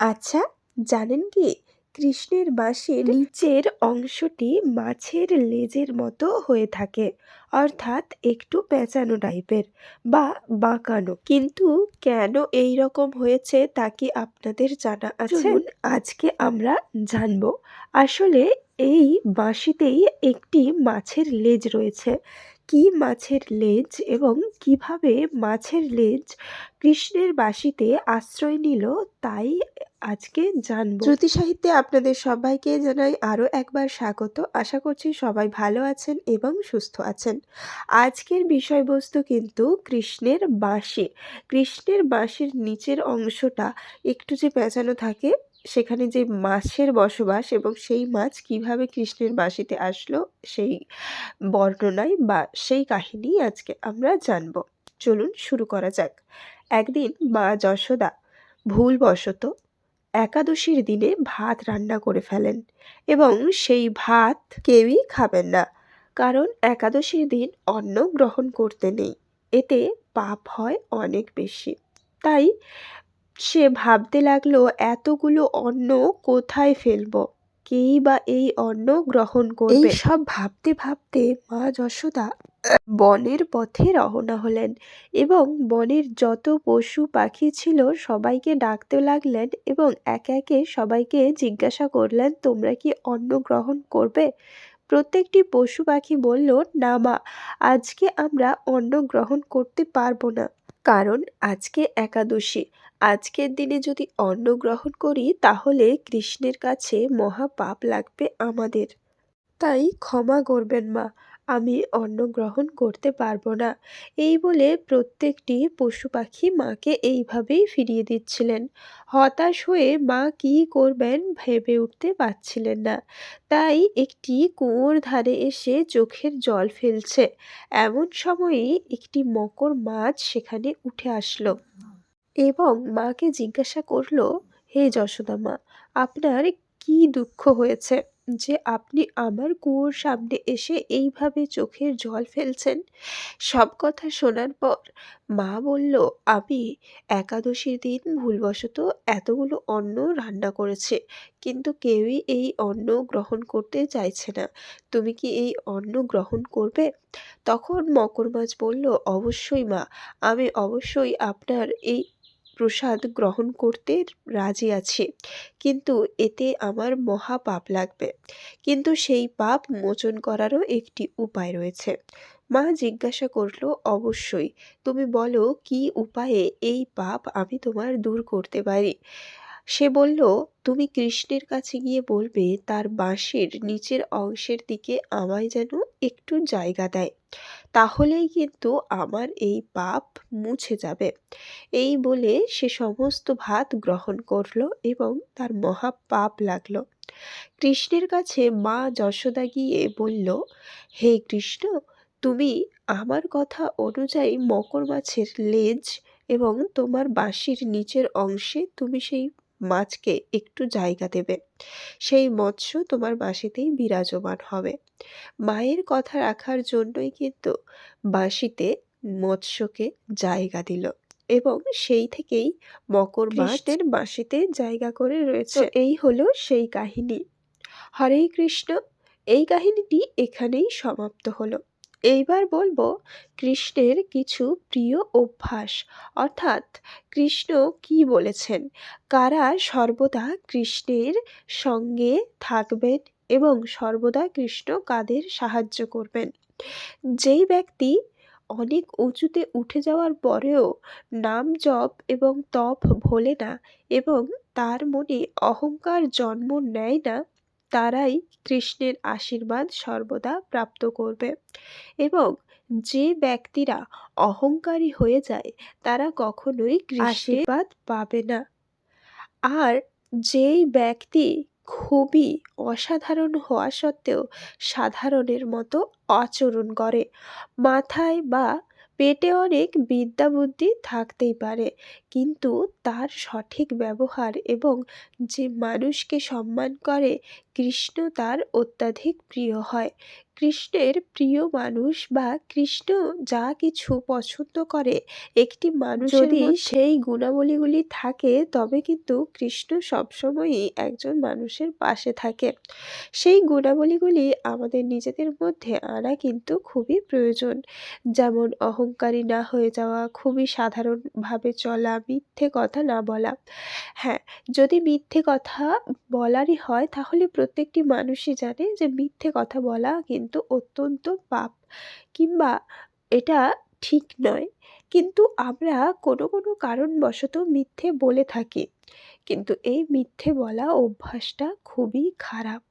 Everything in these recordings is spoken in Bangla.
আচ্ছা জানেন কি? কৃষ্ণের বাঁশির নিচের অংশটি মাছের লেজের মতো হয়ে থাকে অর্থাৎ একটু পেঁচানো টাইপের বা বাঁকানো। কিন্তু কেন এই রকম হয়েছে তা কি আপনাদের জানা আছে? আজকে আমরা জানব। আসলে এই বাঁশিতেই একটি মাছের লেজ রয়েছে কি মাছের লেজ এবং কীভাবে মাছের লেজ কৃষ্ণের বাঁশিতে আশ্রয় নিল তাই আজকে জানব। শ্রুতি সাহিত্যে আপনাদের সবাইকে জানাই আরও একবার স্বাগত। আশা করছি সবাই ভালো আছেন এবং সুস্থ আছেন। আজকের বিষয়বস্তু কিন্তু কৃষ্ণের বাঁশি। কৃষ্ণের বাঁশির নিচের অংশটা একটু যে পেঁচানো থাকে সেখানে যে মাছের বসবাস এবং সেই মাছ কীভাবে কৃষ্ণের বাঁশিতে আসলো, সেই বর্ণনায় বা সেই কাহিনী আজকে আমরা জানব। চলুন শুরু করা যাক। একদিন মা যশোদা ভুলবশত একাদশীর দিনে ভাত রান্না করে ফেলেন এবং সেই ভাত কেউই খাবেন না, কারণ একাদশীর দিন অন্ন গ্রহণ করতে নেই। এতে পাপ হয় অনেক বেশি। তাই সে ভাবতে লাগল, এতগুলো অন্ন কোথায় ফেলব? কেই বা এই অন্ন গ্রহণ করবে? সব ভাবতে ভাবতে মা যশোদা বনের পথে রওনা হলেন এবং বনের যত পশু পাখি ছিল সবাইকে ডাকতে লাগলেন এবং একে একে সবাইকে জিজ্ঞাসা করলেন, তোমরা কি অন্ন গ্রহণ করবে? প্রত্যেকটি পশু পাখি বলল, না মা, আজকে আমরা অন্ন গ্রহণ করতে পারব না। কারণ আজকে একাদশী। আজকের দিনে যদি অন্ন গ্রহণ করি, তাহলে কৃষ্ণের কাছে মহাপাপ লাগবে আমাদের। তাই ক্ষমা করবেন মা, আমি অন্ন গ্রহণ করতে পারব না। এই বলে প্রত্যেকটি পশু পাখি মাকে এইভাবেই ফিরিয়ে দিচ্ছিলেন। হতাশ হয়ে মা কি করবেন ভেবে উঠতে পারছিলেন না। তাই একটি কুয়োর ধারে এসে চোখের জল ফেলছে। এমন সময়ে একটি মকর মাছ সেখানে উঠে আসলো এবং মাকে জিজ্ঞাসা করল, হে যশোদা মা, আপনার কি দুঃখ হয়েছে? যে আপনি আমার কুয়োর সামনে এসে এইভাবে চোখের জল ফেলছেন? সব কথা শোনার পর মা বলল, আমি একাদশীর দিন ভুলবশত এতগুলো অন্ন রান্না করেছে, কিন্তু কেউই এই অন্ন গ্রহণ করতে চাইছে না। তুমি কি এই অন্ন গ্রহণ করবে? তখন মকর মাছ বলল, অবশ্যই মা, আমি অবশ্যই আপনার এই প্রসাদ গ্রহণ করতে রাজি আছি। কিন্তু এতে আমার মহা পাপ লাগবে। কিন্তু সেই পাপ মোচন করারও একটি উপায় রয়েছে। মা জিজ্ঞাসা করল, অবশ্যই। তুমি বলো, কি উপায়ে এই পাপ আমি তোমার দূর করতে পারি? সে বলল, তুমি কৃষ্ণের কাছে গিয়ে বলবে, তার বাঁশির নিচের অংশের দিকে আমায় যেন একটু জায়গা দেয়। তাহলেই কিন্তু আমার এই পাপ মুছে যাবে। এই বলে সে সমস্ত ভাত গ্রহণ করল এবং তার মহা পাপ লাগল। কৃষ্ণের কাছে মা যশোদা গিয়ে বলল, হে কৃষ্ণ, তুমি আমার কথা অনুযায়ী মকর মাছের লেজ এবং তোমার বাঁশির নিচের অংশে তুমি সেই মাছকে একটু জায়গা দেবে। সেই মৎস্য তোমার বাঁশিতেই বিরাজমান হবে। মায়ের কথা রাখার জন্যই কিন্তু বাঁশিতে মৎস্যকে জায়গা দিল এবং সেই থেকেই মকর মাসের বাঁশিতে জায়গা করে রয়েছে। এই হলো সেই কাহিনী। হরে কৃষ্ণ। এই কাহিনীটি এখানেই সমাপ্ত হলো। এইবার বলব কৃষ্ণের কিছু প্রিয় অভ্যাস। অর্থাৎ কৃষ্ণ কি বলেছেন? কারা সর্বদা কৃষ্ণের সঙ্গে থাকবেন এবং সর্বদা কৃষ্ণ কাদের সাহায্য করবেন? যেই ব্যক্তি অনেক উঁচুতে উঠে যাওয়ার পরেও নাম জপ এবং তপ ভোলে না এবং তার মনে অহংকার জন্ম নেয় না তারাই কৃষ্ণের আশীর্বাদ সর্বদা প্রাপ্ত করবে। এবং যে ব্যক্তিরা অহংকারী হয়ে যায় তারা কখনোই আশীর্বাদ পাবে না। আর যেই ব্যক্তি খুবই অসাধারণ হওয়া সত্ত্বেও সাধারণের মতো আচরণ করে মাথায় বা পেটে অনেক বিদ্যা বুদ্ধি থাকতেই পারে। কিন্তু তার সঠিক ব্যবহার এবং যে মানুষকে সম্মান করে, কৃষ্ণ তার অত্যাধিক প্রিয় হয়। কৃষ্ণের প্রিয় মানুষ বা কৃষ্ণ যা কিছু পছন্দ করে একটি মানুষ যদি সেই গুণাবলীগুলি থাকে তবে কিন্তু কৃষ্ণ সবসময়ই একজন মানুষের পাশে থাকে। সেই গুণাবলীগুলি আমাদের নিজেদের মধ্যে আনা কিন্তু খুবই প্রয়োজন। যেমন অহংকারী না হয়ে যাওয়া খুবই সাধারণভাবে চলা মিথ্যে কথা না বলা। হ্যাঁ যদি মিথ্যে কথা বলারই হয় তাহলে প্রত্যেকটি মানুষই জানে যে মিথ্যে কথা বলা কিন্তু অত্যন্ত পাপ। কিংবা এটা ঠিক নয়, কিন্তু আমরা কোনো কোনো কারণবশত মিথ্যে বলে থাকি। কিন্তু এই মিথ্যে বলা অভ্যাসটা খুবই খারাপ।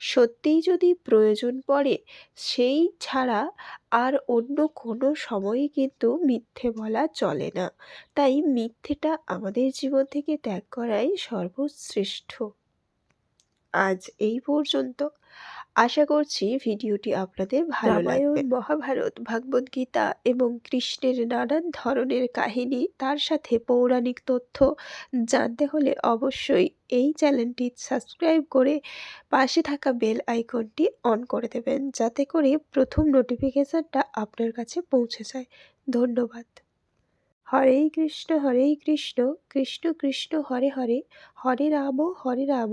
সত্যিই যদি প্রয়োজন পড়ে, সেই ছাড়া আর অন্য কোনো সময়ই কিন্তু মিথ্যে বলা চলে না। তাই মিথ্যেটা আমাদের জীবন থেকে ত্যাগ করাই সর্বশ্রেষ্ঠ। আজ এই পর্যন্ত। আশা করছি ভিডিওটি আপনাদের ভালো লাগবে? মহাভারত ভাগবত গীতা এবং কৃষ্ণের নানান ধরনের কাহিনী তার সাথে পৌরাণিক তথ্য জানতে হলে অবশ্যই এই চ্যানেলটি সাবস্ক্রাইব করে পাশে থাকা বেল আইকনটি অন করে দেবেন যাতে করে প্রথম নোটিফিকেশানটা আপনার কাছে পৌঁছে যায়। ধন্যবাদ। হরে কৃষ্ণ হরে কৃষ্ণ কৃষ্ণ কৃষ্ণ হরে হরে হরে রাম হরে রাম